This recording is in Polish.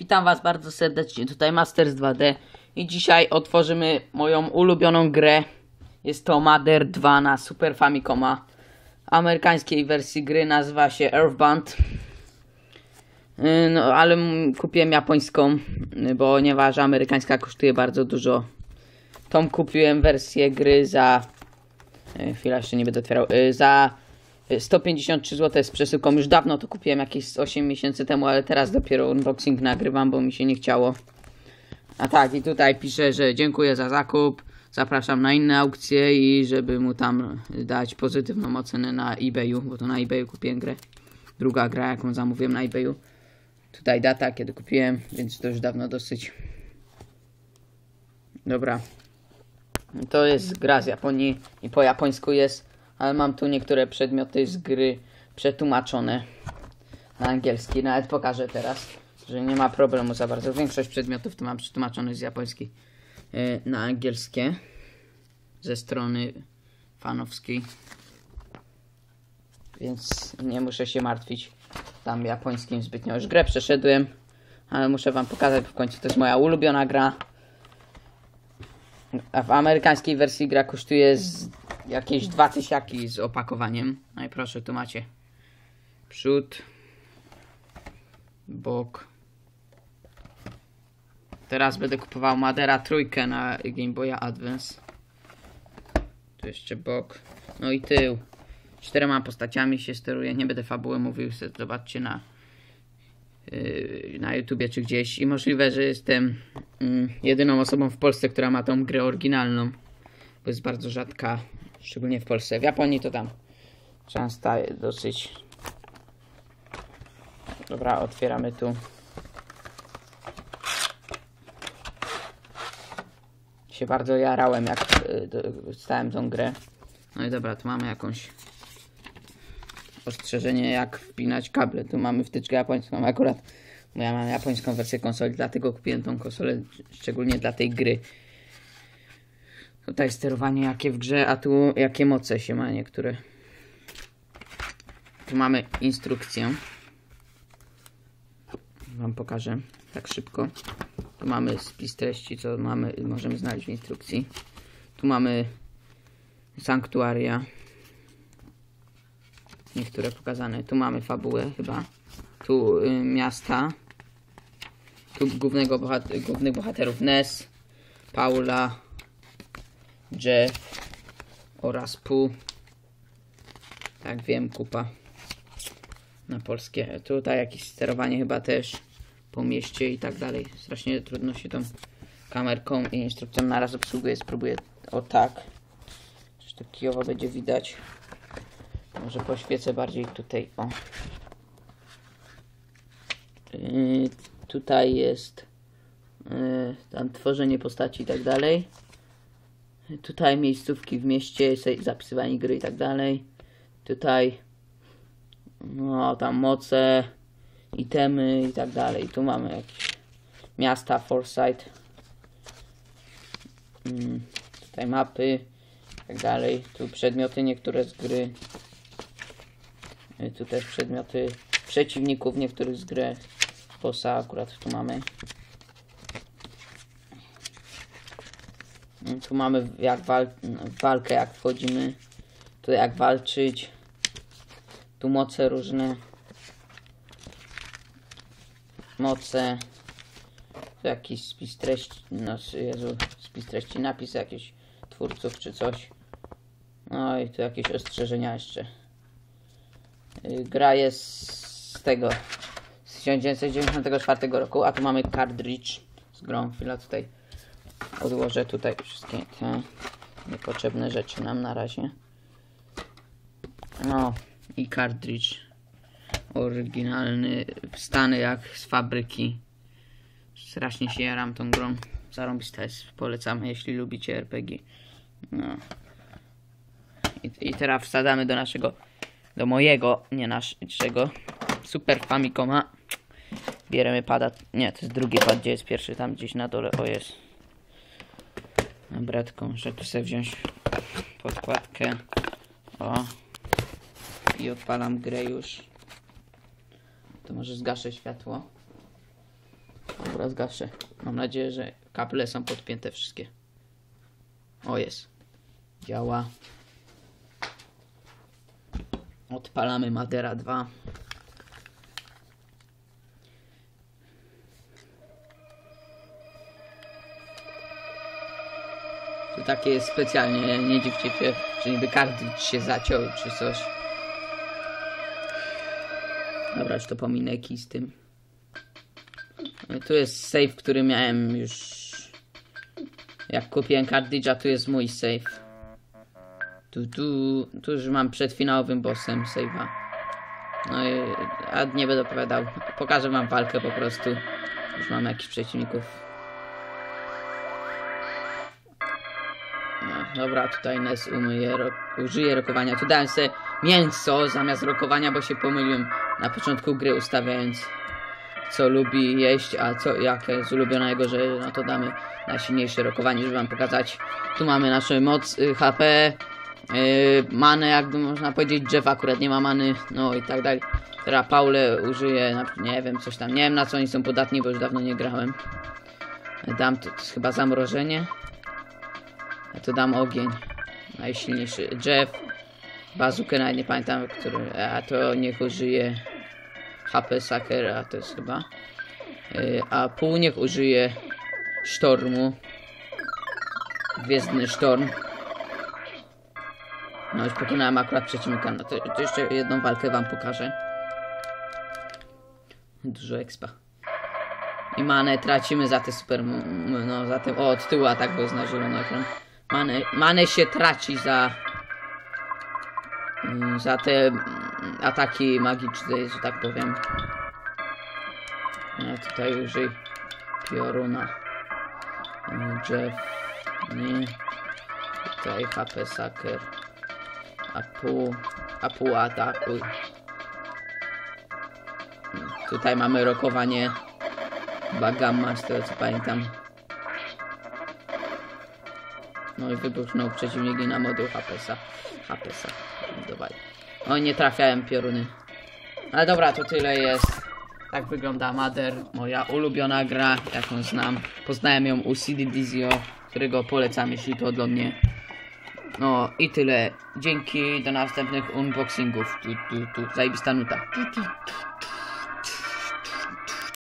Witam Was bardzo serdecznie, tutaj Masters 2D i dzisiaj otworzymy moją ulubioną grę. Jest to Mother 2 na Super Famicoma. Amerykańskiej wersji gry nazywa się Earthbound. Yy, No, ale kupiłem japońską, bo ponieważ amerykańska kosztuje bardzo dużo. Tą kupiłem wersję gry za... Yy, Chwila, jeszcze nie będę otwierał. Za 153 zł z przesyłką. Już dawno to kupiłem, jakieś 8 miesięcy temu, ale teraz dopiero unboxing nagrywam, bo mi się nie chciało. A tak, i tutaj piszę, że dziękuję za zakup. Zapraszam na inne aukcje i żeby mu tam dać pozytywną ocenę na eBayu, bo to na eBayu kupiłem grę. Druga gra, jaką zamówiłem na eBayu. Tutaj data, kiedy kupiłem, więc to już dawno dosyć. Dobra. To jest gra z Japonii i po japońsku jest, ale mam tu niektóre przedmioty z gry przetłumaczone na angielski. Nawet pokażę teraz, że nie ma problemu za bardzo. Większość przedmiotów to mam przetłumaczone z japońskiej na angielskie ze strony fanowskiej. Więc nie muszę się martwić tam japońskim zbytnio. Już grę przeszedłem, ale muszę wam pokazać, bo w końcu to jest moja ulubiona gra. A w amerykańskiej wersji gra kosztuje z jakieś dwa tysiaki z opakowaniem. No i proszę, tu macie przód, bok. Teraz będę kupował Madera trójkę na Game Boya Advance. Tu jeszcze bok. No i tył. Czterema postaciami się steruje. Nie będę fabuły mówił, zobaczcie na yy, na YouTubie czy gdzieś. I możliwe, że jestem mm, jedyną osobą w Polsce, która ma tą grę oryginalną. Bo jest bardzo rzadka, szczególnie w Polsce. W Japonii to tam częsta dosyć. Dobra, otwieramy tu. Się bardzo jarałem, jak y, dostałem tą grę. No i dobra, tu mamy jakąś ostrzeżenie, jak wpinać kable. Tu mamy wtyczkę japońską akurat. Ja mam japońską wersję konsoli, dlatego kupiłem tą konsolę szczególnie dla tej gry. Tutaj sterowanie jakie w grze, a tu jakie moce się ma niektóre. Tu mamy instrukcję. Wam pokażę tak szybko. Tu mamy spis treści, co mamy, możemy znaleźć w instrukcji. Tu mamy sanktuaria. Niektóre pokazane. Tu mamy fabułę chyba. Tu y, miasta. Tu głównego bohat głównych bohaterów Ness, Paula, Jeff oraz Pu. Tak wiem, kupa na polskie. Tutaj jakieś sterowanie chyba też po mieście i tak dalej. Strasznie trudno się tą kamerką i instrukcją naraz obsługuje. Spróbuję o tak. Coś to kijowo będzie widać. Może poświecę bardziej tutaj. O. Yy, tutaj jest yy, tam tworzenie postaci i tak dalej. Tutaj miejscówki w mieście, zapisywanie gry i tak dalej. Tutaj no tam moce, itemy i tak dalej. Tu mamy jakieś miasta, Foresight. Mm, tutaj mapy i tak dalej. Tu przedmioty niektóre z gry. Tu też przedmioty przeciwników niektórych z gry. Bossa akurat tu mamy. Tu mamy jak wal walkę, jak wchodzimy. Tu jak walczyć. Tu moce różne. Moce. Tu jakiś spis treści. No Jezu, spis treści, napis jakichś twórców czy coś. No i tu jakieś ostrzeżenia jeszcze. Y, Gra jest z tego z 1994 roku, a tu mamy cartridge z grą. Chwila tutaj odłożę tutaj wszystkie te niepotrzebne rzeczy nam na razie. No i cartridge oryginalny, stany jak z fabryki. Strasznie się jaram tą grą. Zarąbista jest, polecam, jeśli lubicie RPG. No. I, I teraz wsadzamy do naszego, do mojego, nie naszego, Super Famicoma. Bierzemy pada, nie, to jest drugi pad, gdzie jest pierwszy, tam gdzieś na dole, o jest. Tylko muszę tu sobie wziąć podkładkę. O. I odpalam grę już. To może zgaszę światło. Dobra, zgaszę. Mam nadzieję, że kable są podpięte wszystkie. O, jest. Działa. Odpalamy Madera 2. To takie specjalnie, nie dziwcie się, że niby kartridż się zaciął czy coś. Dobra, już to pominę kij z tym. I Tu jest save, który miałem już jak kupiłem kartridża, tu jest mój save. Tu, tu, tu już mam przed finałowym bossem save'a. No i a nie będę opowiadał. Pokażę wam walkę po prostu. Już mam jakichś przeciwników. No, dobra, tutaj Nes umyje, ro użyje rokowania. Tu dałem sobie mięso zamiast rokowania, bo się pomyliłem na początku gry ustawiając co lubi jeść, a co jakie jest ulubione jego, że no to damy najsilniejsze rokowanie, żeby wam pokazać. Tu mamy naszą moc, y, HP, yy, manę, jakby można powiedzieć, Jeff akurat nie ma many, no i tak dalej. Teraz Paule użyje, na- nie wiem, coś tam, nie wiem na co oni są podatni, bo już dawno nie grałem. Dam, to, to chyba zamrożenie. To dam ogień. Najsilniejszy. Jeff. Bazukę nawet nie pamiętam, który. A to niech użyje HP Sakera, to jest chyba. Yy, A pół niech użyje sztormu. Gwiezdny sztorm. No już pokonałem akurat przeciwnika. No to, to jeszcze jedną walkę wam pokażę. Dużo expa. I manę tracimy za te super, no za te, o od tyłu atak, bo jest na ekran. Manę, manę się traci za, mm, za te mm, ataki magiczne, że tak powiem. Ja tutaj użyj pioruna. Mm, Jeff, nie. Tutaj HP Saker. A pół, a pół atakuj. Tutaj mamy rokowanie Bagamma, z tego co pamiętam. No i wybuchnął przeciwnik i na moduł Hapesa. Hapesa. Dawaj. O, nie trafiałem pioruny. Ale dobra, to tyle jest. Tak wygląda Mother, moja ulubiona gra, jaką znam. Poznałem ją u CD Dizio, którego polecam, jeśli to dla mnie. No i tyle. Dzięki, do następnych unboxingów. Tu, tu, tu. Zajebista nuta. Tu, tu, tu, tu.